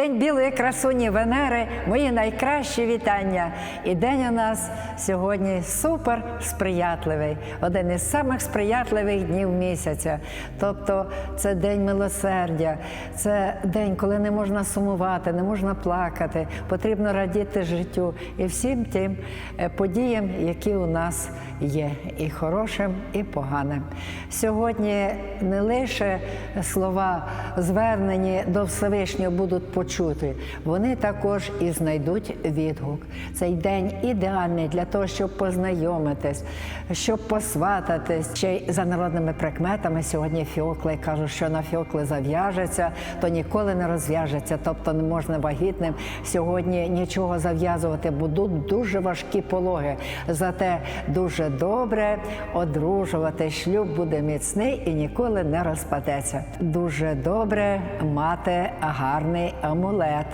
День білої красуні Венери, мої найкращі вітання. І день у нас сьогодні супер сприятливий, один із самих сприятливих днів місяця. Тобто це день милосердя, це день, коли не можна сумувати, не можна плакати, потрібно радіти життю і всім тим е, подіям, які у нас є, і хорошим, і поганим. Сьогодні не лише слова звернені до Всевишнього будуть почути, вони також і знайдуть відгук. Цей день ідеальний для того, щоб познайомитись, щоб посвататись. Ще й за народними прикметами сьогодні фіокли кажуть, що на фіокли зав'яжеться, то ніколи не розв'яжеться, тобто не можна вагітним сьогодні нічого зав'язувати, будуть дуже важкі пологи. Зате дуже добре одружувати. Шлюб буде міцний і ніколи не розпадеться. Дуже добре мати гарний амулет,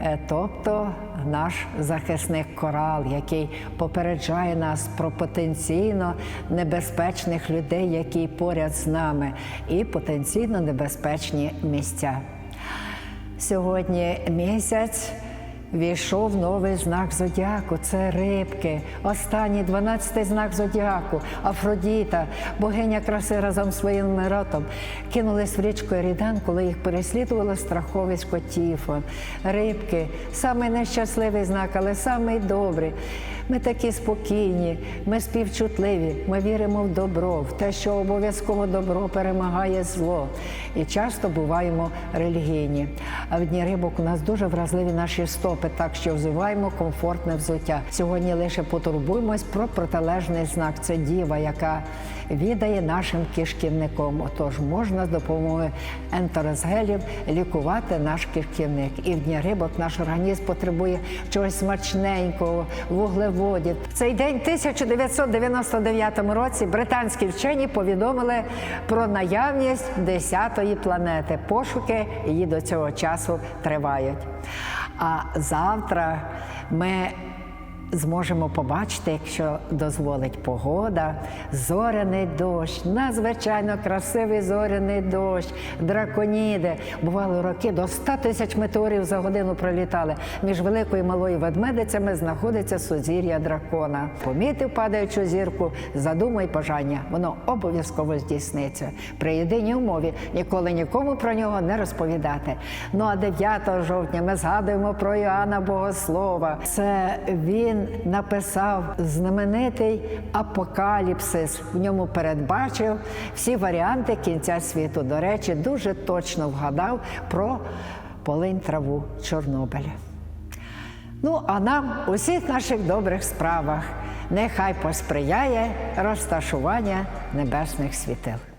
е, тобто наш захисник корал, який попереджає нас про потенційно небезпечних людей, які поряд з нами, і потенційно небезпечні місця. Сьогодні місяць. Війшов новий знак зодіаку це рибки. Останній 12-й знак зодіаку, Афродіта, богиня краси разом з своїм миротом, кинулись в річку Рідан, коли їх переслідувало страховисько Тіфон. Рибки самий нещасливий знак, але самий добрий. Ми такі спокійні, ми співчутливі, ми віримо в добро, в те, що обов'язково добро перемагає зло. І часто буваємо релігійні. А в дні рибок у нас дуже вразливі наші стопи, так що взуваємо комфортне взуття. Сьогодні лише потурбуємось про протилежний знак. Це діва, яка відає нашим кишківником. Отож можна з допомогою ентерозгелів лікувати наш кишківник. І в дні рибок наш організм потребує чогось смачненького, вуглеводів. В цей день, 1999 році, британські вчені повідомили про наявність 10-ї планети. Пошуки її до цього часу тривають. А завтра ми зможемо побачити, якщо дозволить погода, зоряний дощ, надзвичайно красивий зоряний дощ, драконіди. Бували роки до 100 тисяч метеорів за годину пролітали. Між великою і малою ведмедицями знаходиться сузір'я дракона. Помітив падаючу зірку, задумай бажання, воно обов'язково здійсниться. При єдиній умові ніколи нікому про нього не розповідати. Ну а 9 жовтня ми згадуємо про Іоанна Богослова. Це він написав знаменитий апокаліпсис. В ньому передбачив всі варіанти кінця світу. До речі, дуже точно вгадав про полинь траву Чорнобиля. Ну, а нам у всіх наших добрих справах нехай посприяє розташування небесних світил.